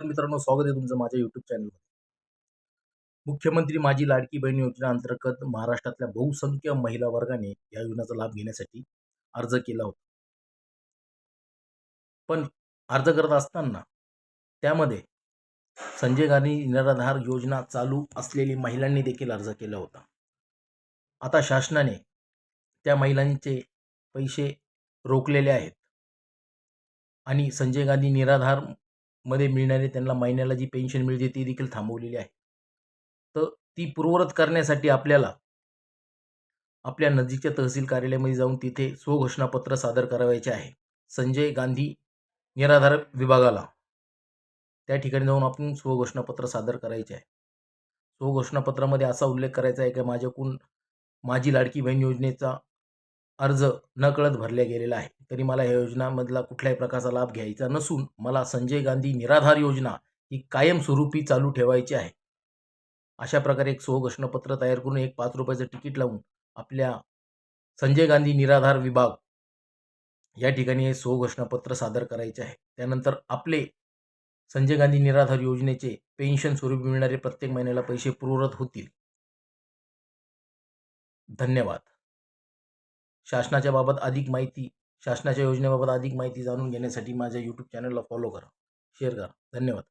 मित्रांनो स्वागत आहे तुमचं माझ्या युट्यूब चॅनलवर मुख्यमंत्री माझी लाडकी बहीण योजना अंतर्गत महाराष्ट्रातल्या बहुसंख्य महिला वर्गाने या योजनेचा लाभ घेण्यासाठी अर्ज केला होता. पण अर्ज करत असताना त्यामध्ये संजय गांधी निराधार योजना चालू असलेली महिलांनी देखील अर्ज केला होता. आता शासनाने त्या महिलांचे पैसे रोखलेले आहेत. आणि संजय गांधी निराधार मध्ये मिळणारी त्यांना महिन्याला जी पेन्शन मिळते ती देखील थांबवलेली आहे. तर ती पूर्वरत करण्यासाठी आपल्याला आपल्या नजीकच्या तहसील कार्यालयामध्ये जाऊन तिथे स्वघोषणापत्र सादर करावायचे आहे. संजय गांधी निराधार विभागाला. त्या ठिकाणी जाऊन आपण स्वघोषणापत्र सादर करायचे आहे. स्वघोषणापत्रामध्ये असा उल्लेख करायचा आहे की माझ्याकडून माझी लाडकी बहीण योजनेचा अर्ज नकळत भरला गेलेला आहे तरी मला या योजनामधला कुठल्याही प्रकारचा लाभ घ्यायचा नसून मला संजय गांधी निराधार योजना ही कायमस्वरूपी चालू ठेवायची आहे. अशा प्रकारे एक स्वघोषणापत्र तयार करून एक पाच रुपयाचं तिकीट लावून आपल्या संजय गांधी निराधार विभाग या ठिकाणी हे स्वघोषणापत्र सादर करायचे आहे. त्यानंतर आपले संजय गांधी निराधार योजनेचे पेन्शन स्वरूप मिळणारे प्रत्येक महिन्याला पैसे पूर्वरत होतील. धन्यवाद. शासनाच्या बाबत अधिक माहिती शासनाच्या योजनेबाबत अधिक माहिती जाणून घेण्यासाठी माझ्या यूट्यूब चॅनलला फॉलो करा. शेअर करा. धन्यवाद.